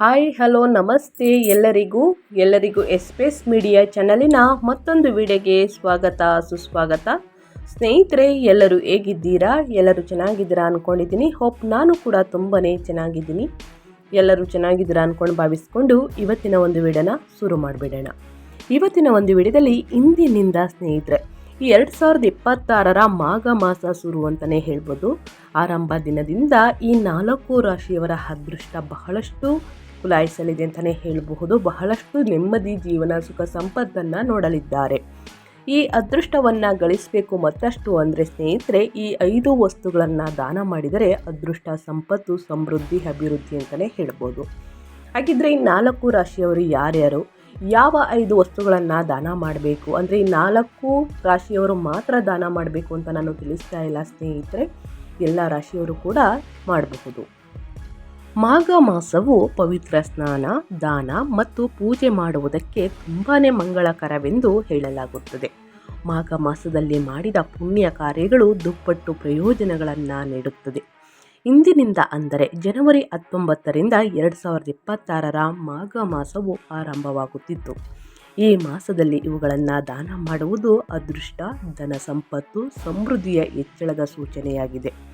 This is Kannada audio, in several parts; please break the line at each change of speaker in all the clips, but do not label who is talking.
ಹಾಯ್, ಹಲೋ, ನಮಸ್ತೆ ಎಲ್ಲರಿಗೂ. ಎಲ್ಲರಿಗೂ ಎಸ್ಪೇಸ್ ಮೀಡಿಯಾ ಚಾನಲಿನ ಮತ್ತೊಂದು ವಿಡಿಯೋಗೆ ಸ್ವಾಗತ, ಸುಸ್ವಾಗತ. ಸ್ನೇಹಿತರೆ, ಎಲ್ಲರೂ ಹೇಗಿದ್ದೀರಾ? ಎಲ್ಲರೂ ಚೆನ್ನಾಗಿದ್ದೀರಾ ಅಂದ್ಕೊಂಡಿದ್ದೀನಿ ಹೋಪ್ ನಾನು ಕೂಡ ತುಂಬಾ ಚೆನ್ನಾಗಿದ್ದೀನಿ. ಎಲ್ಲರೂ ಚೆನ್ನಾಗಿದ್ದೀರಾ ಅಂದ್ಕೊಂಡು ಭಾವಿಸ್ಕೊಂಡು ಇವತ್ತಿನ ಒಂದು ವಿಡಿಯೋನ ಶುರು ಮಾಡಿಬಿಡೋಣ. ಇವತ್ತಿನ ಒಂದು ವಿಡಿಯೋದಲ್ಲಿ ಇಂದಿನಿಂದ ಸ್ನೇಹಿತರೆ, ಈ ಎರಡು ಸಾವಿರದ ಇಪ್ಪತ್ತಾರರ ಮಾಘ ಮಾಸ ಶುರು ಅಂತಲೇ ಹೇಳ್ಬೋದು. ಆರಂಭ ದಿನದಿಂದ ಈ ನಾಲ್ಕು ರಾಶಿಯವರ ಅದೃಷ್ಟ ಬಹಳಷ್ಟು ಕುಲಾಯಿಸಲಿದೆ ಅಂತಲೇ ಹೇಳಬಹುದು. ಬಹಳಷ್ಟು ನೆಮ್ಮದಿ ಜೀವನ, ಸುಖ ಸಂಪತ್ತನ್ನು ನೋಡಲಿದ್ದಾರೆ. ಈ ಅದೃಷ್ಟವನ್ನು ಗಳಿಸಬೇಕು ಮತ್ತಷ್ಟು ಅಂದರೆ ಸ್ನೇಹಿತರೆ, ಈ ಐದು ವಸ್ತುಗಳನ್ನು ದಾನ ಮಾಡಿದರೆ ಅದೃಷ್ಟ, ಸಂಪತ್ತು, ಸಮೃದ್ಧಿ, ಅಭಿವೃದ್ಧಿ ಅಂತಲೇ ಹೇಳ್ಬೋದು ಹಾಗಿದ್ರೆ ಈ ನಾಲ್ಕು ರಾಶಿಯವರು ಯಾರ್ಯಾರು? ಯಾವ ಐದು ವಸ್ತುಗಳನ್ನು ದಾನ ಮಾಡಬೇಕು? ಅಂದರೆ ಈ ನಾಲ್ಕು ರಾಶಿಯವರು ಮಾತ್ರ ದಾನ ಮಾಡಬೇಕು ಅಂತ ನಾನು ತಿಳಿಸ್ತಾ ಇಲ್ಲ ಸ್ನೇಹಿತರೆ. ಎಲ್ಲ ರಾಶಿಯವರು ಕೂಡ ಮಾಡಬಹುದು. ಮಾಘ ಮಾಸವು ಪವಿತ್ರ ಸ್ನಾನ, ದಾನ ಮತ್ತು ಪೂಜೆ ಮಾಡುವುದಕ್ಕೆ ತುಂಬಾ ಮಂಗಳಕರವೆಂದು ಹೇಳಲಾಗುತ್ತದೆ. ಮಾಘ ಮಾಸದಲ್ಲಿ ಮಾಡಿದ ಪುಣ್ಯ ಕಾರ್ಯಗಳು ದುಪ್ಪಟ್ಟು ಪ್ರಯೋಜನಗಳನ್ನು ನೀಡುತ್ತದೆ. ಇಂದಿನಿಂದ ಅಂದರೆ ಜನವರಿ ಹತ್ತೊಂಬತ್ತರಿಂದ ಎರಡು ಸಾವಿರದ ಇಪ್ಪತ್ತಾರರ ಮಾಘ ಮಾಸವು ಆರಂಭವಾಗುತ್ತಿತ್ತು. ಈ ಮಾಸದಲ್ಲಿ ಇವುಗಳನ್ನು ದಾನ ಮಾಡುವುದು ಅದೃಷ್ಟ, ಧನ ಸಂಪತ್ತು, ಸಮೃದ್ಧಿಯ ಹೆಚ್ಚಳದ ಸೂಚನೆಯಾಗಿದೆ.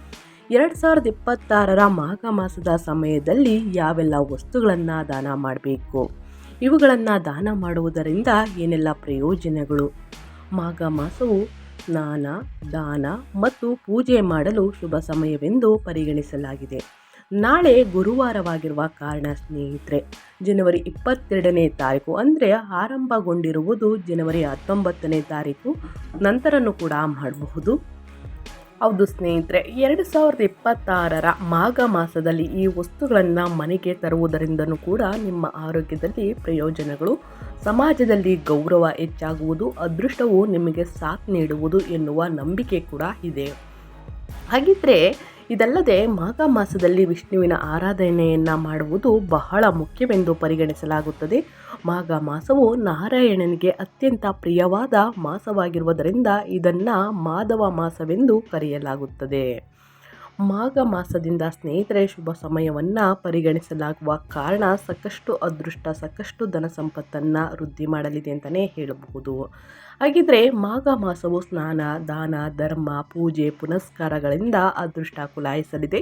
ಎರಡು ಸಾವಿರದ ಇಪ್ಪತ್ತಾರರ ಮಾಘ ಮಾಸದ ಸಮಯದಲ್ಲಿ ಯಾವೆಲ್ಲ ವಸ್ತುಗಳನ್ನು ದಾನ ಮಾಡಬೇಕು? ಇವುಗಳನ್ನು ದಾನ ಮಾಡುವುದರಿಂದ ಏನೆಲ್ಲ ಪ್ರಯೋಜನಗಳು? ಮಾಘ ಮಾಸವು ಸ್ನಾನ, ದಾನ ಮತ್ತು ಪೂಜೆ ಮಾಡಲು ಶುಭ ಸಮಯವೆಂದು ಪರಿಗಣಿಸಲಾಗಿದೆ. ನಾಳೆ ಗುರುವಾರವಾಗಿರುವ ಕಾರಣ ಸ್ನೇಹಿತರೆ, ಜನವರಿ ಇಪ್ಪತ್ತೆರಡನೇ ತಾರೀಕು ಅಂದರೆ ಆರಂಭಗೊಂಡಿರುವುದು ಜನವರಿ ಹತ್ತೊಂಬತ್ತನೇ ತಾರೀಕು. ನಂತರನೂ ಕೂಡ ಮಾಡಬಹುದು. ಹೌದು ಸ್ನೇಹಿತರೆ, ಎರಡು ಸಾವಿರದ ಇಪ್ಪತ್ತಾರರ ಮಾಘ ಮಾಸದಲ್ಲಿ ಈ ವಸ್ತುಗಳನ್ನು ಮನೆಗೆ ತರುವುದರಿಂದನೂ ಕೂಡ ನಿಮ್ಮ ಆರೋಗ್ಯದಲ್ಲಿ ಪ್ರಯೋಜನಗಳು, ಸಮಾಜದಲ್ಲಿ ಗೌರವ ಹೆಚ್ಚಾಗುವುದು, ಅದೃಷ್ಟವು ನಿಮಗೆ ಸಾಥ್ ನೀಡುವುದು ಎನ್ನುವ ನಂಬಿಕೆ ಕೂಡ ಇದೆ. ಹಾಗಿದ್ರೆ ಇದಲ್ಲದೆ ಮಾಘ ಮಾಸದಲ್ಲಿ ವಿಷ್ಣುವಿನ ಆರಾಧನೆಯನ್ನು ಮಾಡುವುದು ಬಹಳ ಮುಖ್ಯವೆಂದು ಪರಿಗಣಿಸಲಾಗುತ್ತದೆ. ಮಾಘ ಮಾಸವು ನಾರಾಯಣನಿಗೆ ಅತ್ಯಂತ ಪ್ರಿಯವಾದ ಮಾಸವಾಗಿರುವುದರಿಂದ ಇದನ್ನು ಮಾಧವ ಮಾಸವೆಂದು ಕರೆಯಲಾಗುತ್ತದೆ. ಮಾಘ ಮಾಸದಿಂದ ಸ್ನೇಹಿತರೆ, ಶುಭ ಸಮಯವನ್ನು ಪರಿಗಣಿಸಲಾಗುವ ಕಾರಣ ಸಾಕಷ್ಟು ಅದೃಷ್ಟ, ಸಾಕಷ್ಟು ಧನ ಸಂಪತ್ತನ್ನು ವೃದ್ಧಿ ಮಾಡಲಿದೆ ಅಂತಲೇ ಹೇಳಬಹುದು. ಹಾಗಿದ್ರೆ ಮಾಘ ಮಾಸವು ಸ್ನಾನ, ದಾನ, ಧರ್ಮ, ಪೂಜೆ, ಪುನಸ್ಕಾರಗಳಿಂದ ಅದೃಷ್ಟ ಕುಲಾಯಿಸಲಿದೆ.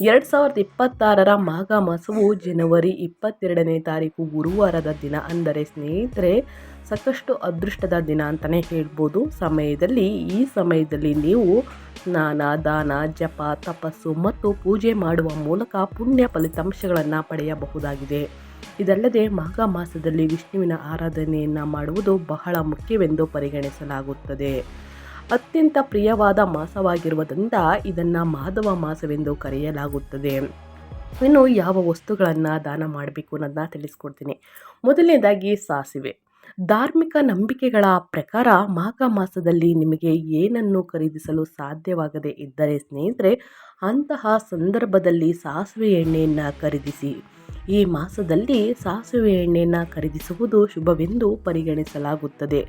ಎರಡು ಸಾವಿರದ ಇಪ್ಪತ್ತಾರರ ಮಾಘ ಮಾಸವು ಜನವರಿ ಇಪ್ಪತ್ತೆರಡನೇ ತಾರೀಕು ಗುರುವಾರದ ದಿನ. ಅಂದರೆ ಸ್ನೇಹಿತರೆ, ಸಾಕಷ್ಟು ಅದೃಷ್ಟದ ದಿನ ಅಂತಲೇ ಹೇಳ್ಬೋದು. ಸಮಯದಲ್ಲಿ, ಈ ಸಮಯದಲ್ಲಿ ನೀವು ಸ್ನಾನ, ದಾನ, ಜಪ, ತಪಸ್ಸು ಮತ್ತು ಪೂಜೆ ಮಾಡುವ ಮೂಲಕ ಪುಣ್ಯ ಫಲಿತಾಂಶಗಳನ್ನು ಪಡೆಯಬಹುದಾಗಿದೆ. ಇದಲ್ಲದೆ ಮಾಘ ಮಾಸದಲ್ಲಿ ವಿಷ್ಣುವಿನ ಆರಾಧನೆಯನ್ನು ಮಾಡುವುದು ಬಹಳ ಮುಖ್ಯವೆಂದು ಪರಿಗಣಿಸಲಾಗುತ್ತದೆ. ಅತ್ಯಂತ ಪ್ರಿಯವಾದ ಮಾಸವಾಗಿರುವುದರಿಂದ ಇದನ್ನು ಮಾಧವ ಮಾಸವೆಂದು ಕರೆಯಲಾಗುತ್ತದೆ. ಇನ್ನು ಯಾವ ವಸ್ತುಗಳನ್ನು ದಾನ ಮಾಡಬೇಕು ಅನ್ನೋದನ್ನ ತಿಳಿಸ್ಕೊಡ್ತೀನಿ. ಮೊದಲನೇದಾಗಿ ಸಾಸಿವೆ. ಧಾರ್ಮಿಕ ನಂಬಿಕೆಗಳ ಪ್ರಕಾರ ಮಾಘ ಮಾಸದಲ್ಲಿ ನಿಮಗೆ ಏನನ್ನು ಖರೀದಿಸಲು ಸಾಧ್ಯವಾಗದೇ ಇದ್ದರೆ ಸ್ನೇಹಿತರೆ, ಅಂತಹ ಸಂದರ್ಭದಲ್ಲಿ ಸಾಸಿವೆ ಎಣ್ಣೆಯನ್ನು ಖರೀದಿಸಿ. ಈ ಮಾಸದಲ್ಲಿ ಸಾಸಿವೆ ಎಣ್ಣೆಯನ್ನು ಖರೀದಿಸುವುದು ಶುಭವೆಂದು ಪರಿಗಣಿಸಲಾಗುತ್ತದೆ.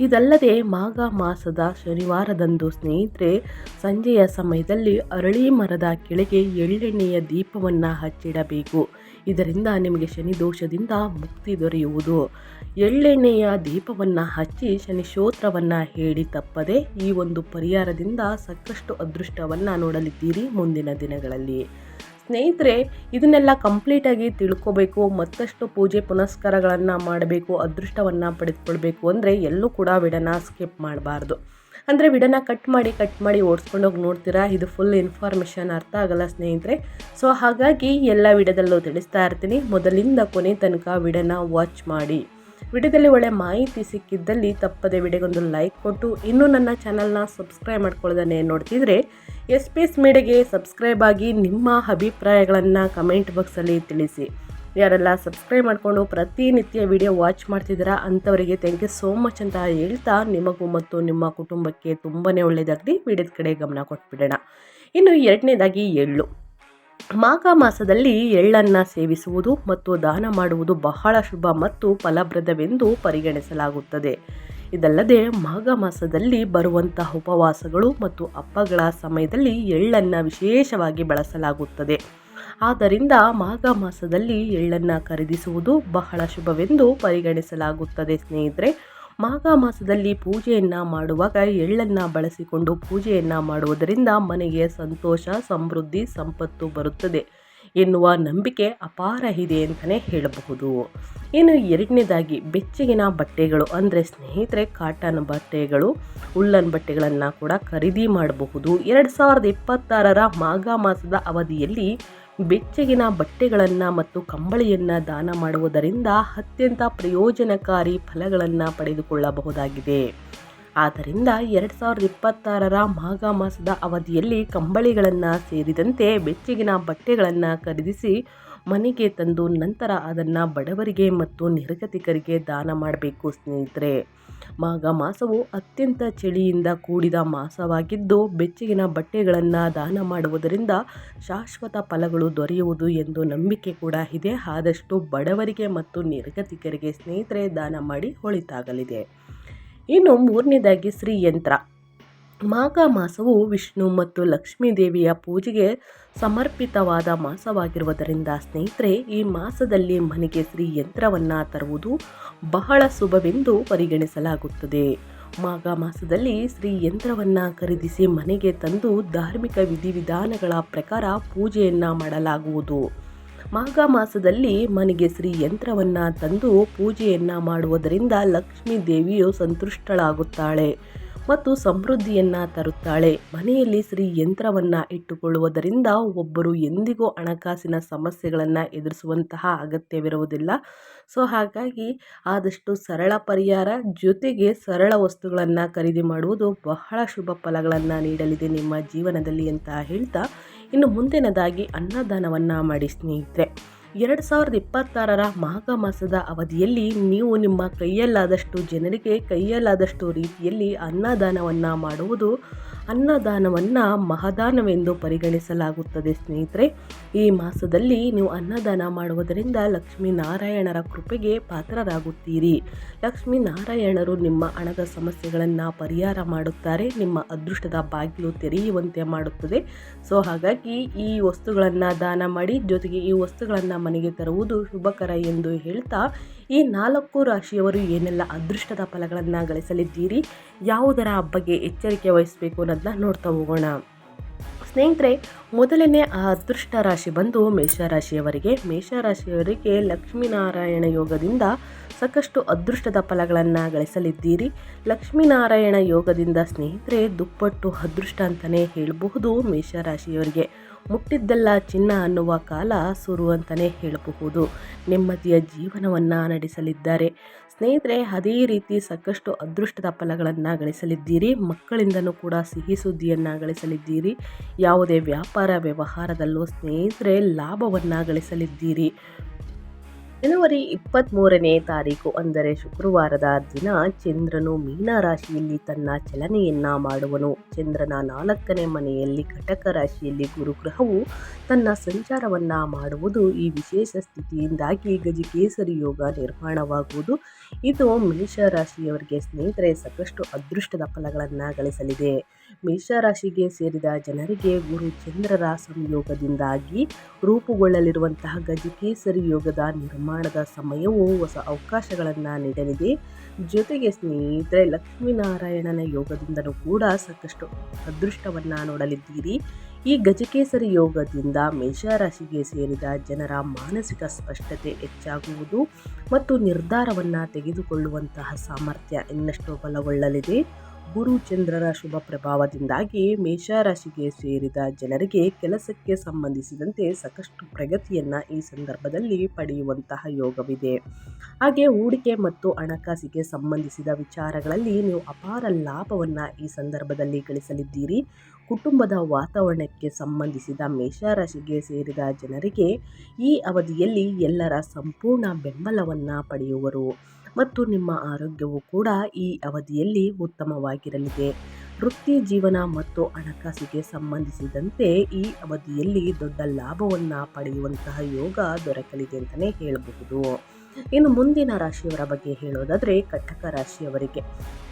ಇದಲ್ಲದೆ ಮಾಘ ಮಾಸದ ಶನಿವಾರದಂದು ಸ್ನೇಹಿತರೆ, ಸಂಜೆಯ ಸಮಯದಲ್ಲಿ ಅರಳಿ ಮರದ ಕೆಳಗೆ ಎಳ್ಳೆಣ್ಣೆಯ ದೀಪವನ್ನು ಹಚ್ಚಿಡಬೇಕು. ಇದರಿಂದ ನಿಮಗೆ ಶನಿ ದೋಷದಿಂದ ಮುಕ್ತಿ ದೊರೆಯುವುದು. ಎಳ್ಳೆಣ್ಣೆಯ ದೀಪವನ್ನು ಹಚ್ಚಿ ಶನಿ ಶೋತ್ರವನ್ನು ಹೇಳಿ ತಪ್ಪದೆ ಈ ಒಂದು ಪರಿಹಾರದಿಂದ ಸಾಕಷ್ಟು ಅದೃಷ್ಟವನ್ನು ನೋಡಲಿದ್ದೀರಿ ಮುಂದಿನ ದಿನಗಳಲ್ಲಿ. ಸ್ನೇಹಿತರೆ, ಇದನ್ನೆಲ್ಲ ಕಂಪ್ಲೀಟಾಗಿ ತಿಳ್ಕೋಬೇಕು, ಮತ್ತಷ್ಟು ಪೂಜೆ ಪುನಸ್ಕಾರಗಳನ್ನು ಮಾಡಬೇಕು, ಅದೃಷ್ಟವನ್ನು ಪಡೆದುಕೊಳ್ಬೇಕು ಅಂದರೆ ಎಲ್ಲೂ ಕೂಡ ವಿಡನ ಸ್ಕಿಪ್ ಮಾಡಬಾರ್ದು. ಅಂದರೆ ವಿಡನ ಕಟ್ ಮಾಡಿ ಕಟ್ ಮಾಡಿ ಓಡಿಸ್ಕೊಂಡೋಗಿ ನೋಡ್ತೀರಾ? ಇದು ಫುಲ್ ಇನ್ಫಾರ್ಮೇಷನ್ ಅರ್ಥ ಆಗಲ್ಲ ಸ್ನೇಹಿತರೆ. ಸೊ ಹಾಗಾಗಿ ಎಲ್ಲ ವಿಡದಲ್ಲೂ ತಿಳಿಸ್ತಾ ಇರ್ತೀನಿ. ಮೊದಲಿಂದ ಕೊನೆ ತನಕ ವಿಡನ ವಾಚ್ ಮಾಡಿ. ವಿಡಿಯೋದಲ್ಲಿ ಒಳ್ಳೆ ಮಾಹಿತಿ ಸಿಕ್ಕಿದ್ದಲ್ಲಿ ತಪ್ಪದೆ ವಿಡಿಯೋಗೊಂದು ಲೈಕ್ ಕೊಟ್ಟು, ಇನ್ನೂ ನನ್ನ ಚಾನಲ್ನ ಸಬ್ಸ್ಕ್ರೈಬ್ ಮಾಡ್ಕೊಳ್ಳೋದನ್ನೇ ನೋಡ್ತಿದ್ರೆ ಎಸ್ ಪಿ ಎಸ್ ಮೀಡಿಯಾಗೆ ಸಬ್ಸ್ಕ್ರೈಬ್ ಆಗಿ ನಿಮ್ಮ ಅಭಿಪ್ರಾಯಗಳನ್ನು ಕಮೆಂಟ್ ಬಾಕ್ಸಲ್ಲಿ ತಿಳಿಸಿ. ಯಾರೆಲ್ಲ ಸಬ್ಸ್ಕ್ರೈಬ್ ಮಾಡಿಕೊಂಡು ಪ್ರತಿನಿತ್ಯ ವಿಡಿಯೋ ವಾಚ್ ಮಾಡ್ತಿದ್ದೀರಾ ಅಂಥವರಿಗೆ ಥ್ಯಾಂಕ್ ಯು ಸೋ ಮಚ್ ಅಂತ ಹೇಳ್ತಾ ನಿಮಗೂ ಮತ್ತು ನಿಮ್ಮ ಕುಟುಂಬಕ್ಕೆ ತುಂಬಾ ಒಳ್ಳೆಯದಾಗಲಿ ವಿಡಿಯೋದ ಕಡೆ ಗಮನ ಕೊಟ್ಬಿಡೋಣ. ಇನ್ನು ಎರಡನೇದಾಗಿ ಎಳ್ಳು. ಮಾಘ ಮಾಸದಲ್ಲಿ ಎಳ್ಳನ್ನು ಸೇವಿಸುವುದು ಮತ್ತು ದಾನ ಮಾಡುವುದು ಬಹಳ ಶುಭ ಮತ್ತು ಫಲಪ್ರದವೆಂದು ಪರಿಗಣಿಸಲಾಗುತ್ತದೆ. ಇದಲ್ಲದೆ ಮಾಘ ಮಾಸದಲ್ಲಿ ಬರುವಂತಹ ಉಪವಾಸಗಳು ಮತ್ತು ಹಬ್ಬಗಳ ಸಮಯದಲ್ಲಿ ಎಳ್ಳನ್ನು ವಿಶೇಷವಾಗಿ ಬಳಸಲಾಗುತ್ತದೆ. ಆದ್ದರಿಂದ ಮಾಘ ಮಾಸದಲ್ಲಿ ಎಳ್ಳನ್ನು ಖರೀದಿಸುವುದು ಬಹಳ ಶುಭವೆಂದು ಪರಿಗಣಿಸಲಾಗುತ್ತದೆ ಸ್ನೇಹಿತರೆ. ಮಾಘ ಮಾಸದಲ್ಲಿ ಪೂಜೆಯನ್ನು ಮಾಡುವಾಗ ಎಳ್ಳನ್ನು ಬಳಸಿಕೊಂಡು ಪೂಜೆಯನ್ನು ಮಾಡುವುದರಿಂದ ಮನೆಗೆ ಸಂತೋಷ, ಸಮೃದ್ಧಿ, ಸಂಪತ್ತು ಬರುತ್ತದೆ. ಎನ್ನುವ ನಂಬಿಕೆ ಅಪಾರ ಇದೆ ಅಂತಲೇ ಹೇಳಬಹುದು. ಇನ್ನು ಎರಡನೇದಾಗಿ ಬೆಚ್ಚಗಿನ ಬಟ್ಟೆಗಳು ಅಂದರೆ ಸ್ನೇಹಿತರೆ ಕಾಟನ್ ಬಟ್ಟೆಗಳು, ಉಲ್ಲನ್ ಬಟ್ಟೆಗಳನ್ನು ಕೂಡ ಖರೀದಿ ಮಾಡಬಹುದು. ಎರಡು ಸಾವಿರದ ಇಪ್ಪತ್ತಾರರ ಮಾಘ ಮಾಸದ ಅವಧಿಯಲ್ಲಿ ಬೆಚ್ಚಗಿನ ಬಟ್ಟೆಗಳನ್ನು ಮತ್ತು ಕಂಬಳಿಯನ್ನು ದಾನ ಮಾಡುವುದರಿಂದ ಅತ್ಯಂತ ಪ್ರಯೋಜನಕಾರಿ ಫಲಗಳನ್ನು ಪಡೆದುಕೊಳ್ಳಬಹುದಾಗಿದೆ. ಆದ್ದರಿಂದ ಎರಡು ಸಾವಿರದ ಇಪ್ಪತ್ತಾರರ ಮಾಘ ಮಾಸದ ಅವಧಿಯಲ್ಲಿ ಕಂಬಳಿಗಳನ್ನು ಸೇರಿದಂತೆ ಬೆಚ್ಚಗಿನ ಬಟ್ಟೆಗಳನ್ನು ಖರೀದಿಸಿ ಮನೆಗೆ ತಂದು ನಂತರ ಅದನ್ನು ಬಡವರಿಗೆ ಮತ್ತು ನಿರ್ಗತಿಕರಿಗೆ ದಾನ ಮಾಡಬೇಕು ಸ್ನೇಹಿತರೆ. ಮಾಘ ಮಾಸವು ಅತ್ಯಂತ ಚಳಿಯಿಂದ ಕೂಡಿದ ಮಾಸವಾಗಿದ್ದು ಬೆಚ್ಚಗಿನ ಬಟ್ಟೆಗಳನ್ನು ದಾನ ಮಾಡುವುದರಿಂದ ಶಾಶ್ವತ ಫಲಗಳು ದೊರೆಯುವುದು ಎಂದು ನಂಬಿಕೆ ಕೂಡ ಇದೆ. ಆದಷ್ಟು ಬಡವರಿಗೆ ಮತ್ತು ನಿರ್ಗತಿಕರಿಗೆ ಸ್ನೇಹಿತರೆ ದಾನ ಮಾಡಿ ಒಳಿತಾಗಲಿದೆ ಇನ್ನು ಮೂರನೇದಾಗಿ ಶ್ರೀಯಂತ್ರ ಮಾಘ ಮಾಸವು ವಿಷ್ಣು ಮತ್ತು ಲಕ್ಷ್ಮೀ ದೇವಿಯ ಪೂಜೆಗೆ ಸಮರ್ಪಿತವಾದ ಮಾಸವಾಗಿರುವುದರಿಂದ ಸ್ನೇಹಿತರೆ, ಈ ಮಾಸದಲ್ಲಿ ಮನೆಗೆ ಶ್ರೀ ಯಂತ್ರವನ್ನು ತರುವುದು ಬಹಳ ಶುಭವೆಂದು ಪರಿಗಣಿಸಲಾಗುತ್ತದೆ. ಮಾಘ ಮಾಸದಲ್ಲಿ ಶ್ರೀ ಯಂತ್ರವನ್ನು ಖರೀದಿಸಿ ಮನೆಗೆ ತಂದು ಧಾರ್ಮಿಕ ವಿಧಿವಿಧಾನಗಳ ಪ್ರಕಾರ ಪೂಜೆಯನ್ನು ಮಾಡಲಾಗುವುದು. ಮಾಘ ಮಾಸದಲ್ಲಿ ಮನೆಗೆ ಶ್ರೀ ಯಂತ್ರವನ್ನು ತಂದು ಪೂಜೆಯನ್ನು ಮಾಡುವುದರಿಂದ ಲಕ್ಷ್ಮೀ ದೇವಿಯು ಸಂತುಷ್ಟಳಾಗುತ್ತಾಳೆ ಮತ್ತು ಸಮೃದ್ಧಿಯನ್ನು ತರುತ್ತಾಳೆ. ಮನೆಯಲ್ಲಿ ಶ್ರೀ ಯಂತ್ರವನ್ನು ಇಟ್ಟುಕೊಳ್ಳುವುದರಿಂದ ಒಬ್ಬರು ಎಂದಿಗೂ ಹಣಕಾಸಿನ ಸಮಸ್ಯೆಗಳನ್ನು ಎದುರಿಸುವಂತಹ ಅಗತ್ಯವಿರುವುದಿಲ್ಲ. ಸೊ, ಹಾಗಾಗಿ ಆದಷ್ಟು ಸರಳ ಪರಿಹಾರ, ಜೊತೆಗೆ ಸರಳ ವಸ್ತುಗಳನ್ನು ಖರೀದಿ ಮಾಡುವುದು ಬಹಳ ಶುಭ ಫಲಗಳನ್ನು ನೀಡಲಿದೆ ನಿಮ್ಮ ಜೀವನದಲ್ಲಿ ಅಂತ ಹೇಳ್ತಾ ಇನ್ನು ಮುಂದಿನದಾಗಿ ಅನ್ನದಾನವನ್ನು ಮಾಡಿ ಸ್ನೇಹಿತರೆ. ಎರಡು ಸಾವಿರದ ಇಪ್ಪತ್ತಾರರ ಮಾಘ ಮಾಸದ ಅವಧಿಯಲ್ಲಿ ನೀವು ನಿಮ್ಮ ಕೈಯಲ್ಲಾದಷ್ಟು ಜನರಿಗೆ ಕೈಯಲ್ಲಾದಷ್ಟು ರೀತಿಯಲ್ಲಿ ಅನ್ನದಾನವನ್ನು ಮಾಡುವುದು ಅನ್ನದಾನವನ್ನು ಮಹಾದಾನವೆಂದು ಪರಿಗಣಿಸಲಾಗುತ್ತದೆ ಸ್ನೇಹಿತರೆ. ಈ ಮಾಸದಲ್ಲಿ ನೀವು ಅನ್ನದಾನ ಮಾಡುವುದರಿಂದ ಲಕ್ಷ್ಮೀನಾರಾಯಣರ ಕೃಪೆಗೆ ಪಾತ್ರರಾಗುತ್ತೀರಿ. ಲಕ್ಷ್ಮೀನಾರಾಯಣರು ನಿಮ್ಮ ಹಣದ ಸಮಸ್ಯೆಗಳನ್ನು ಪರಿಹಾರ ಮಾಡುತ್ತಾರೆ, ನಿಮ್ಮ ಅದೃಷ್ಟದ ಬಾಗಿಲು ತೆರೆಯುವಂತೆ ಮಾಡುತ್ತದೆ. ಸೊ, ಹಾಗಾಗಿ ಈ ವಸ್ತುಗಳನ್ನು ದಾನ ಮಾಡಿ ಜೊತೆಗೆ ಈ ವಸ್ತುಗಳನ್ನು ಮನೆಗೆ ತರುವುದು ಶುಭಕರ ಎಂದು ಹೇಳ್ತಾ ಈ ನಾಲ್ಕು ರಾಶಿಯವರು ಏನೆಲ್ಲ ಅದೃಷ್ಟದ ಫಲಗಳನ್ನು ಗಳಿಸಲಿದ್ದೀರಿ? ಯಾವುದರ ಬಗ್ಗೆ ಎಚ್ಚರಿಕೆ ವಹಿಸಬೇಕು ಅನ್ನೋದನ್ನ ನೋಡ್ತಾ ಹೋಗೋಣ. ಸ್ನೇಹಿತರೆ, ಮೊದಲನೇ ಅದೃಷ್ಟ ರಾಶಿ ಬಂದು ಮೇಷರಾಶಿಯವರಿಗೆ ಮೇಷರಾಶಿಯವರಿಗೆ ಲಕ್ಷ್ಮೀನಾರಾಯಣ ಯೋಗದಿಂದ ಸಾಕಷ್ಟು ಅದೃಷ್ಟದ ಫಲಗಳನ್ನು ಗಳಿಸಲಿದ್ದೀರಿ. ಲಕ್ಷ್ಮೀನಾರಾಯಣ ಯೋಗದಿಂದ ಸ್ನೇಹಿತರೆ, ದುಪ್ಪಟ್ಟು ಅದೃಷ್ಟ ಅಂತಲೇ ಹೇಳಬಹುದು ಮೇಷರಾಶಿಯವರಿಗೆ ಮುಟ್ಟಿದ್ದೆಲ್ಲ ಚಿನ್ನ ಅನ್ನುವ ಕಾಲ ಸುರು ಅಂತಲೇ ಹೇಳಬಹುದು. ನೆಮ್ಮದಿಯ ಜೀವನವನ್ನು ನಡೆಸಲಿದ್ದಾರೆ. ಸ್ನೇಹಿತರೆ, ಅದೇ ರೀತಿ ಸಾಕಷ್ಟು ಅದೃಷ್ಟದ ಫಲಗಳನ್ನು ಗಳಿಸಲಿದ್ದೀರಿ. ಮಕ್ಕಳಿಂದನೂ ಕೂಡ ಸಿಹಿ ಸುದ್ದಿಯನ್ನು ಗಳಿಸಲಿದ್ದೀರಿ. ಯಾವುದೇ ವ್ಯಾಪಾರ ವ್ಯವಹಾರದಲ್ಲೂ ಸ್ನೇಹಿತರೆ, ಲಾಭವನ್ನು ಗಳಿಸಲಿದ್ದೀರಿ. ಜನವರಿ ಇಪ್ಪತ್ತ್ಮೂರನೇ ತಾರೀಕು ಅಂದರೆ ಶುಕ್ರವಾರದ ದಿನ ಚಂದ್ರನು ಮೀನ ರಾಶಿಯಲ್ಲಿ ತನ್ನ ಚಲನೆಯನ್ನ ಮಾಡುವನು. ಚಂದ್ರನ ನಾಲ್ಕನೇ ಮನೆಯಲ್ಲಿ ಘಟಕ ರಾಶಿಯಲ್ಲಿ ಗುರುಗ್ರಹವು ತನ್ನ ಸಂಚಾರವನ್ನ ಮಾಡುವುದು ಈ ವಿಶೇಷ ಸ್ಥಿತಿಯಿಂದಾಗಿ ಗಜಕೇಸರಿ ಯೋಗ ನಿರ್ಮಾಣವಾಗುವುದು. ಇದು ಮೇಷ ರಾಶಿಯವರಿಗೆ ಸ್ನೇಹಿತರೆ ಸಾಕಷ್ಟು ಅದೃಷ್ಟದ ಫಲಗಳನ್ನು ಗಳಿಸಲಿದೆ. ಮೇಷರಾಶಿಗೆ ಸೇರಿದ ಜನರಿಗೆ ಗುರು ಚಂದ್ರರ ಸಂಯೋಗದಿಂದಾಗಿ ರೂಪುಗೊಳ್ಳಲಿರುವಂತಹ ಗಜಕೇಸರಿ ಯೋಗದ ನಿರ್ಮಾಣದ ಸಮಯವು ಹೊಸ ಅವಕಾಶಗಳನ್ನು ನೀಡಲಿದೆ. ಜೊತೆಗೆ ಸ್ನೇಹಿತರೆ, ಲಕ್ಷ್ಮೀನಾರಾಯಣನ ಯೋಗದಿಂದಲೂ ಕೂಡ ಸಾಕಷ್ಟು ಅದೃಷ್ಟವನ್ನು ನೋಡಲಿದ್ದೀರಿ. ಈ ಗಜಕೇಸರಿ ಯೋಗದಿಂದ ಮೇಷರಾಶಿಗೆ ಸೇರಿದ ಜನರ ಮಾನಸಿಕ ಸ್ಪಷ್ಟತೆ ಹೆಚ್ಚಾಗುವುದು ಮತ್ತು ನಿರ್ಧಾರವನ್ನು ತೆಗೆದುಕೊಳ್ಳುವಂತಹ ಸಾಮರ್ಥ್ಯ ಇನ್ನಷ್ಟು ಬಲಗೊಳ್ಳಲಿದೆ. ಗುರು ಚಂದ್ರರ ಶುಭ ಪ್ರಭಾವದಿಂದಾಗಿ ಮೇಷರಾಶಿಗೆ ಸೇರಿದ ಜನರಿಗೆ ಕೆಲಸಕ್ಕೆ ಸಂಬಂಧಿಸಿದಂತೆ ಸಾಕಷ್ಟು ಪ್ರಗತಿಯನ್ನು ಈ ಸಂದರ್ಭದಲ್ಲಿ ಪಡೆಯುವಂತಹ ಯೋಗವಿದೆ. ಹಾಗೆ ಹೂಡಿಕೆ ಮತ್ತು ಹಣಕಾಸಿಗೆ ಸಂಬಂಧಿಸಿದ ವಿಚಾರಗಳಲ್ಲಿ ನೀವು ಅಪಾರ ಲಾಭವನ್ನು ಈ ಸಂದರ್ಭದಲ್ಲಿ ಗಳಿಸಲಿದ್ದೀರಿ. ಕುಟುಂಬದ ವಾತಾವರಣಕ್ಕೆ ಸಂಬಂಧಿಸಿದ ಮೇಷರಾಶಿಗೆ ಸೇರಿದ ಜನರಿಗೆ ಈ ಅವಧಿಯಲ್ಲಿ ಎಲ್ಲರ ಸಂಪೂರ್ಣ ಬೆಂಬಲವನ್ನು ಪಡೆಯುವರು. ಮತ್ತು ನಿಮ್ಮ ಆರೋಗ್ಯವು ಕೂಡ ಈ ಅವಧಿಯಲ್ಲಿ ಉತ್ತಮವಾಗಿರಲಿದೆ. ವೃತ್ತಿ ಜೀವನ ಮತ್ತು ಹಣಕಾಸಿಗೆ ಸಂಬಂಧಿಸಿದಂತೆ ಈ ಅವಧಿಯಲ್ಲಿ ದೊಡ್ಡ ಲಾಭವನ್ನು ಪಡೆಯುವಂತಹ ಯೋಗ ದೊರಕಲಿದೆ ಅಂತಲೇ ಹೇಳಬಹುದು. ಇನ್ನು ಮುಂದಿನ ರಾಶಿಯವರ ಬಗ್ಗೆ ಹೇಳೋದಾದರೆ ಕಟಕ ರಾಶಿಯವರಿಗೆ.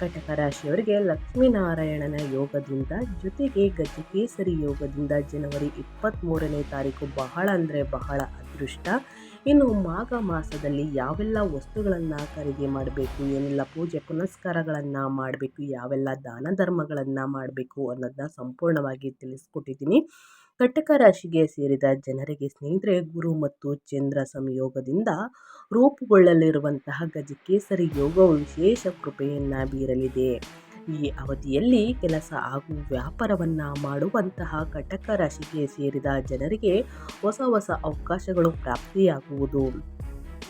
ಕಟಕ ರಾಶಿಯವರಿಗೆ ಲಕ್ಷ್ಮೀನಾರಾಯಣನ ಯೋಗದಿಂದ ಜೊತೆಗೆ ಗಜಕೇಸರಿ ಯೋಗದಿಂದ ಜನವರಿ ಇಪ್ಪತ್ತ್ಮೂರನೇ ತಾರೀಕು ಬಹಳ ಅಂದರೆ ಬಹಳ ಅದೃಷ್ಟ. ಇನ್ನು ಮಾಘ ಮಾಸದಲ್ಲಿ ಯಾವೆಲ್ಲ ವಸ್ತುಗಳನ್ನು ಖರೀದಿ ಮಾಡಬೇಕು, ಏನೆಲ್ಲ ಪೂಜೆ ಪುನಸ್ಕಾರಗಳನ್ನು ಮಾಡಬೇಕು, ಯಾವೆಲ್ಲ ದಾನ ಧರ್ಮಗಳನ್ನು ಮಾಡಬೇಕು ಅನ್ನೋದನ್ನ ಸಂಪೂರ್ಣವಾಗಿ ತಿಳಿಸ್ಕೊಟ್ಟಿದ್ದೀನಿ. ಕಟಕ ರಾಶಿಗೆ ಸೇರಿದ ಜನರಿಗೆ ಸ್ನೇಹಿತರೆ, ಗುರು ಮತ್ತು ಚಂದ್ರ ಸಂಯೋಗದಿಂದ ರೂಪುಗೊಳ್ಳಲಿರುವಂತಹ ಗಜಕೇಸರಿ ಯೋಗವು ವಿಶೇಷ ಕೃಪೆಯನ್ನು ಬೀರಲಿದೆ. ಈ ಅವಧಿಯಲ್ಲಿ ಕೆಲಸ ಹಾಗೂ ವ್ಯಾಪಾರವನ್ನು ಮಾಡುವಂತಹ ಕಟಕ ರಾಶಿಗೆ ಸೇರಿದ ಜನರಿಗೆ ಹೊಸ ಹೊಸ ಅವಕಾಶಗಳು ಪ್ರಾಪ್ತಿಯಾಗುವುದು.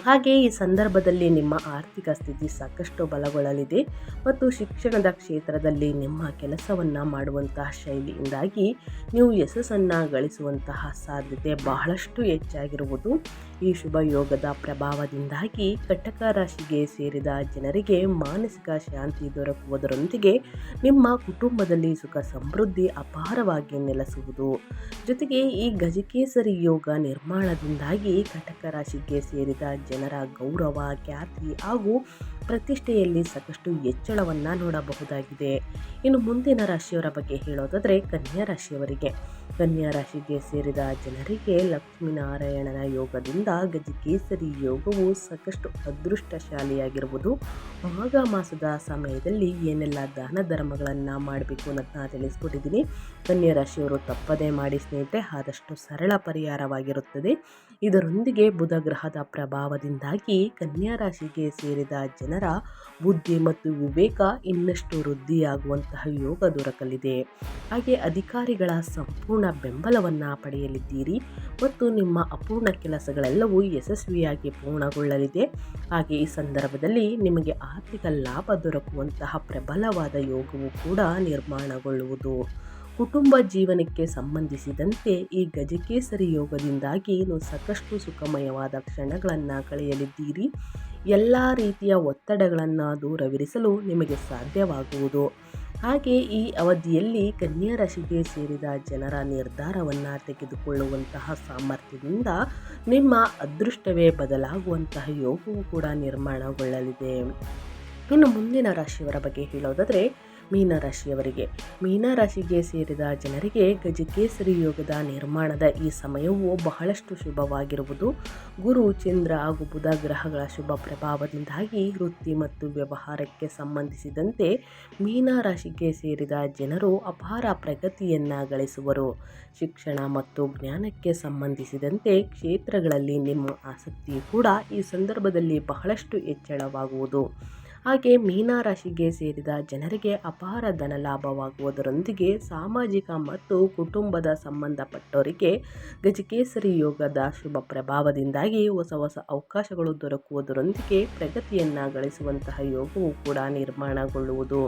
ಹಾಗೆ ಈ ಸಂದರ್ಭದಲ್ಲಿ ನಿಮ್ಮ ಆರ್ಥಿಕ ಸ್ಥಿತಿ ಸಾಕಷ್ಟು ಬಲಗೊಳ್ಳಲಿದೆ ಮತ್ತು ಶಿಕ್ಷಣದ ಕ್ಷೇತ್ರದಲ್ಲಿ ನಿಮ್ಮ ಕೆಲಸವನ್ನು ಮಾಡುವಂತಹ ಶೈಲಿಯಿಂದಾಗಿ ನೀವು ಯಶಸ್ಸನ್ನು ಗಳಿಸುವಂತಹ ಸಾಧ್ಯತೆ ಬಹಳಷ್ಟು ಹೆಚ್ಚಾಗಿರುವುದು. ಈ ಶುಭ ಯೋಗದ ಪ್ರಭಾವದಿಂದಾಗಿ ಕಟಕ ರಾಶಿಗೆ ಸೇರಿದ ಜನರಿಗೆ ಮಾನಸಿಕ ಶಾಂತಿ ದೊರಕುವುದರೊಂದಿಗೆ ನಿಮ್ಮ ಕುಟುಂಬದಲ್ಲಿ ಸುಖ ಸಮೃದ್ಧಿ ಅಪಾರವಾಗಿ ನೆಲೆಸುವುದು. ಜೊತೆಗೆ ಈ ಗಜಕೇಸರಿ ಯೋಗ ನಿರ್ಮಾಣದಿಂದಾಗಿ ಕಟಕ ರಾಶಿಗೆ ಸೇರಿದ ಜನರ ಗೌರವ, ಖ್ಯಾತಿ ಹಾಗೂ ಪ್ರತಿಷ್ಠೆಯಲ್ಲಿ ಸಾಕಷ್ಟು ಹೆಚ್ಚಳವನ್ನು ನೋಡಬಹುದಾಗಿದೆ. ಇನ್ನು ಮುಂದಿನ ರಾಶಿಯವರ ಬಗ್ಗೆ ಹೇಳೋದಾದರೆ ಕನ್ಯಾ ರಾಶಿಯವರಿಗೆ. ಕನ್ಯಾ ರಾಶಿಗೆ ಸೇರಿದ ಜನರಿಗೆ ಲಕ್ಷ್ಮೀನಾರಾಯಣನ ಯೋಗದಿಂದ ಗಜಕೇಸರಿ ಯೋಗವು ಸಾಕಷ್ಟು ಅದೃಷ್ಟಶಾಲಿಯಾಗಿರುವುದು. ಮಾಘ ಮಾಸದ ಸಮಯದಲ್ಲಿ ಏನೆಲ್ಲ ದಾನ ಧರ್ಮಗಳನ್ನು ಮಾಡಬೇಕು ಅನ್ನೋದನ್ನ ತಿಳಿಸ್ಕೊಟ್ಟಿದ್ದೀನಿ. ಕನ್ಯಾ ರಾಶಿಯವರು ತಪ್ಪದೇ ಮಾಡಿ ಸ್ನೇಹಿತರೆ, ಆದಷ್ಟು ಸರಳ ಪರಿಹಾರವಾಗಿರುತ್ತದೆ. ಇದರೊಂದಿಗೆ ಬುಧ ಗ್ರಹದ ಪ್ರಭಾವದಿಂದಾಗಿ ಕನ್ಯಾ ರಾಶಿಗೆ ಸೇರಿದ ಜನರ ಬುದ್ಧಿ ಮತ್ತು ವಿವೇಕ ಇನ್ನಷ್ಟು ವೃದ್ಧಿಯಾಗುವಂತಹ ಯೋಗ ದೊರಕಲಿದೆ. ಹಾಗೆ ಅಧಿಕಾರಿಗಳ ಸಂಪೂರ್ಣ ಬೆಂಬಲವನ್ನು ಪಡೆಯಲಿದ್ದೀರಿ ಮತ್ತು ನಿಮ್ಮ ಅಪೂರ್ಣ ಕೆಲಸಗಳೆಲ್ಲವೂ ಯಶಸ್ವಿಯಾಗಿ ಪೂರ್ಣಗೊಳ್ಳಲಿದೆ. ಹಾಗೆ ಈ ಸಂದರ್ಭದಲ್ಲಿ ನಿಮಗೆ ಆರ್ಥಿಕ ಲಾಭ ದೊರಕುವಂತಹ ಪ್ರಬಲವಾದ ಯೋಗವು ಕೂಡ ನಿರ್ಮಾಣಗೊಳ್ಳುವುದು. ಕುಟುಂಬ ಜೀವನಕ್ಕೆ ಸಂಬಂಧಿಸಿದಂತೆ ಈ ಗಜಕೇಸರಿ ಯೋಗದಿಂದಾಗಿ ನೀವು ಸಾಕಷ್ಟು ಸುಖಮಯವಾದ ಕ್ಷಣಗಳನ್ನು ಕಳೆಯಲಿದ್ದೀರಿ. ಎಲ್ಲ ರೀತಿಯ ಒತ್ತಡಗಳನ್ನು ದೂರವಿರಿಸಲು ನಿಮಗೆ ಸಾಧ್ಯವಾಗುವುದು. ಹಾಗೆ ಈ ಅವಧಿಯಲ್ಲಿ ಕನ್ಯಾ ರಾಶಿಗೆ ಸೇರಿದ ಜನರ ನಿರ್ಧಾರವನ್ನು ತೆಗೆದುಕೊಳ್ಳುವಂತಹ ಸಾಮರ್ಥ್ಯದಿಂದ ನಿಮ್ಮ ಅದೃಷ್ಟವೇ ಬದಲಾಗುವಂತಹ ಯೋಗವು ಕೂಡ ನಿರ್ಮಾಣಗೊಳ್ಳಲಿದೆ. ಇನ್ನು ಮುಂದಿನ ರಾಶಿಯವರ ಬಗ್ಗೆ ಹೇಳೋದಾದರೆ ಮೀನರಾಶಿಯವರಿಗೆ. ಮೀನರಾಶಿಗೆ ಸೇರಿದ ಜನರಿಗೆ ಗಜಕೇಸರಿ ಯೋಗದ ನಿರ್ಮಾಣದ ಈ ಸಮಯವು ಬಹಳಷ್ಟು ಶುಭವಾಗಿರುವುದು. ಗುರು, ಚಂದ್ರ ಹಾಗೂ ಬುಧ ಗ್ರಹಗಳ ಶುಭ ಪ್ರಭಾವದಿಂದಾಗಿ ವೃತ್ತಿ ಮತ್ತು ವ್ಯವಹಾರಕ್ಕೆ ಸಂಬಂಧಿಸಿದಂತೆ ಮೀನರಾಶಿಗೆ ಸೇರಿದ ಜನರು ಅಪಾರ ಪ್ರಗತಿಯನ್ನು ಗಳಿಸುವರು. ಶಿಕ್ಷಣ ಮತ್ತು ಜ್ಞಾನಕ್ಕೆ ಸಂಬಂಧಿಸಿದಂತೆ ಕ್ಷೇತ್ರಗಳಲ್ಲಿ ನಿಮ್ಮ ಆಸಕ್ತಿ ಕೂಡ ಈ ಸಂದರ್ಭದಲ್ಲಿ ಬಹಳಷ್ಟು ಹೆಚ್ಚಳವಾಗುವುದು. ಹಾಗೆ ಮೀನರಾಶಿಗೆ ಸೇರಿದ ಜನರಿಗೆ ಅಪಾರ ಧನ ಲಾಭವಾಗುವುದರೊಂದಿಗೆ ಸಾಮಾಜಿಕ ಮತ್ತು ಕುಟುಂಬದ ಸಂಬಂಧಪಟ್ಟವರಿಗೆ ಗಜಕೇಸರಿ ಯೋಗದ ಶುಭ ಪ್ರಭಾವದಿಂದಾಗಿ ಹೊಸ ಹೊಸ ಅವಕಾಶಗಳು ದೊರಕುವುದರೊಂದಿಗೆ ಪ್ರಗತಿಯನ್ನು ಗಳಿಸುವಂತಹ ಯೋಗವು ಕೂಡ ನಿರ್ಮಾಣಗೊಳ್ಳುವುದು.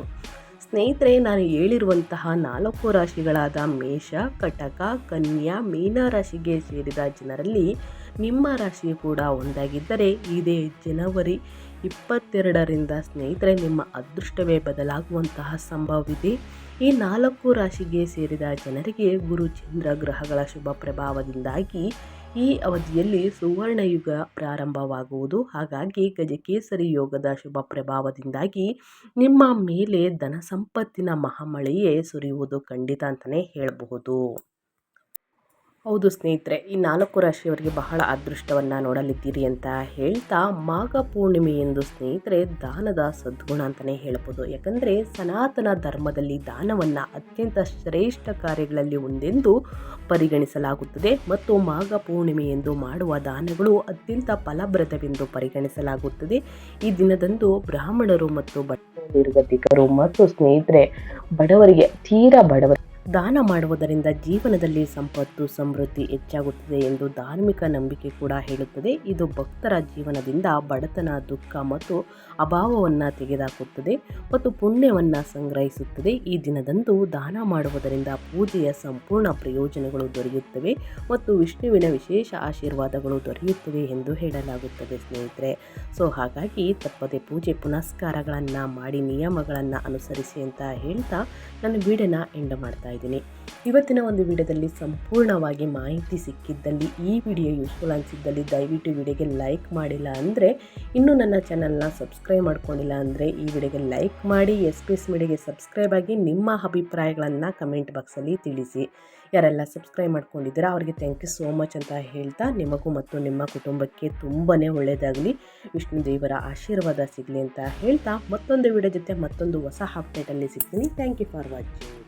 ಸ್ನೇಹಿತರೆ, ನಾನು ಹೇಳಿರುವಂತಹ ನಾಲ್ಕು ರಾಶಿಗಳಾದ ಮೇಷ, ಕಟಕ, ಕನ್ಯಾ, ಮೀನ ರಾಶಿಗೆ ಸೇರಿದ ಜನರಲ್ಲಿ ನಿಮ್ಮ ರಾಶಿ ಕೂಡ ಒಂದಾಗಿದ್ದರೆ ಇದೇ ಜನವರಿ ಇಪ್ಪತ್ತೆರಡರಿಂದ ಸ್ನೇಹಿತರೆ, ನಿಮ್ಮ ಅದೃಷ್ಟವೇ ಬದಲಾಗುವಂತಹ ಸಂಭವವಿದೆ. ಈ ನಾಲ್ಕು ರಾಶಿಗೆ ಸೇರಿದ ಜನರಿಗೆ ಗುರು ಚಂದ್ರ ಗ್ರಹಗಳ ಶುಭ ಪ್ರಭಾವದಿಂದಾಗಿ ಈ ಅವಧಿಯಲ್ಲಿ ಸುವರ್ಣಯುಗ ಪ್ರಾರಂಭವಾಗುವುದು. ಹಾಗಾಗಿ ಗಜಕೇಸರಿ ಯೋಗದ ಶುಭ ಪ್ರಭಾವದಿಂದಾಗಿ ನಿಮ್ಮ ಮೇಲೆ ಧನ ಸಂಪತ್ತಿನ ಮಹಾಮಳೆಯೇ ಸುರಿಯುವುದು ಖಂಡಿತ ಅಂತಲೇ ಹೇಳಬಹುದು. ಹೌದು ಸ್ನೇಹಿತರೆ, ಈ ನಾಲ್ಕು ರಾಶಿಯವರಿಗೆ ಬಹಳ ಅದೃಷ್ಟವನ್ನು ನೋಡಲಿದ್ದೀರಿ ಅಂತ ಹೇಳ್ತಾ ಮಾಘ ಪೂರ್ಣಿಮೆ ಎಂದು ಸ್ನೇಹಿತರೆ ದಾನದ ಸದ್ಗುಣ ಅಂತಲೇ ಹೇಳ್ಬೋದು. ಯಾಕಂದರೆ ಸನಾತನ ಧರ್ಮದಲ್ಲಿ ದಾನವನ್ನು ಅತ್ಯಂತ ಶ್ರೇಷ್ಠ ಕಾರ್ಯಗಳಲ್ಲಿ ಒಂದೆಂದು ಪರಿಗಣಿಸಲಾಗುತ್ತದೆ ಮತ್ತು ಮಾಘ ಪೂರ್ಣಿಮೆ ಎಂದು ಮಾಡುವ ದಾನಗಳು ಅತ್ಯಂತ ಫಲಪ್ರದವೆಂದು ಪರಿಗಣಿಸಲಾಗುತ್ತದೆ. ಈ ದಿನದಂದು ಬ್ರಾಹ್ಮಣರು ಮತ್ತು ಬಡ ನಿರ್ಗತಿಕರು ಮತ್ತು ಸ್ನೇಹಿತರೆ ಬಡವರಿಗೆ ತೀರಾ ಬಡವರಿಗೆ ದಾನ ಮಾಡುವುದರಿಂದ ಜೀವನದಲ್ಲಿ ಸಂಪತ್ತು, ಸಮೃದ್ಧಿ ಹೆಚ್ಚಾಗುತ್ತದೆ ಎಂದು ಧಾರ್ಮಿಕ ನಂಬಿಕೆ ಕೂಡ ಹೇಳುತ್ತದೆ. ಇದು ಭಕ್ತರ ಜೀವನದಿಂದ ಬಡತನ, ದುಃಖ ಮತ್ತು ಅಭಾವವನ್ನು ತೆಗೆದುಹಾಕುತ್ತದೆ ಮತ್ತು ಪುಣ್ಯವನ್ನು ಸಂಗ್ರಹಿಸುತ್ತದೆ. ಈ ದಿನದಂದು ದಾನ ಮಾಡುವುದರಿಂದ ಪೂಜೆಯ ಸಂಪೂರ್ಣ ಪ್ರಯೋಜನಗಳು ದೊರೆಯುತ್ತವೆ ಮತ್ತು ವಿಷ್ಣುವಿನ ವಿಶೇಷ ಆಶೀರ್ವಾದಗಳು ದೊರೆಯುತ್ತವೆ ಎಂದು ಹೇಳಲಾಗುತ್ತದೆ ಸ್ನೇಹಿತರೆ. ಸೊ, ಹಾಗಾಗಿ ತಪ್ಪದೆ ಪೂಜೆ ಪುನಸ್ಕಾರಗಳನ್ನು ಮಾಡಿ ನಿಯಮಗಳನ್ನು ಅನುಸರಿಸಿ ಅಂತ ಹೇಳ್ತಾ ನಾನು ವೀಡಿಯೋನ ಎಂಡ್ ಮಾಡ್ತಾ ಇದ್ದೀನಿ. ಇವತ್ತಿನ ಒಂದು ವಿಡಿಯೋದಲ್ಲಿ ಸಂಪೂರ್ಣವಾಗಿ ಮಾಹಿತಿ ಸಿಕ್ಕಿದ್ದಲ್ಲಿ, ಈ ವಿಡಿಯೋ ಯೂಸ್ಫುಲ್ ಅನಿಸಿದ್ದಲ್ಲಿ ದಯವಿಟ್ಟು ವಿಡಿಯೋಗೆ ಲೈಕ್ ಮಾಡಿಲ್ಲ ಅಂದರೆ, ಇನ್ನೂ ನನ್ನ ಚಾನಲ್ನ ಸಬ್ಸ್ಕ್ರೈಬ್ ಮಾಡ್ಕೊಂಡಿಲ್ಲ ಅಂದರೆ, ಈ ವಿಡಿಯೋಗೆ ಲೈಕ್ ಮಾಡಿ ಎಸ್ ಪಿ ಎಸ್ ಮೀಡಿಯಾಗೆ ಸಬ್ಸ್ಕ್ರೈಬ್ ಆಗಿ ನಿಮ್ಮ ಅಭಿಪ್ರಾಯಗಳನ್ನು ಕಮೆಂಟ್ ಬಾಕ್ಸಲ್ಲಿ ತಿಳಿಸಿ. ಯಾರೆಲ್ಲ ಸಬ್ಸ್ಕ್ರೈಬ್ ಮಾಡ್ಕೊಂಡಿದ್ದೀರಾ, ಅವರಿಗೆ ಥ್ಯಾಂಕ್ ಯು ಸೋ ಮಚ್ ಅಂತ ಹೇಳ್ತಾ ನಿಮಗೂ ಮತ್ತು ನಿಮ್ಮ ಕುಟುಂಬಕ್ಕೆ ತುಂಬಾ ಒಳ್ಳೆಯದಾಗಲಿ ವಿಷ್ಣು ದೇವರ ಆಶೀರ್ವಾದ ಸಿಗಲಿ ಅಂತ ಹೇಳ್ತಾ ಮತ್ತೊಂದು ವಿಡಿಯೋ ಜೊತೆ ಮತ್ತೊಂದು ಹೊಸ ಅಪ್ಡೇಟಲ್ಲಿ ಸಿಗ್ತೀನಿ. Thank you for watching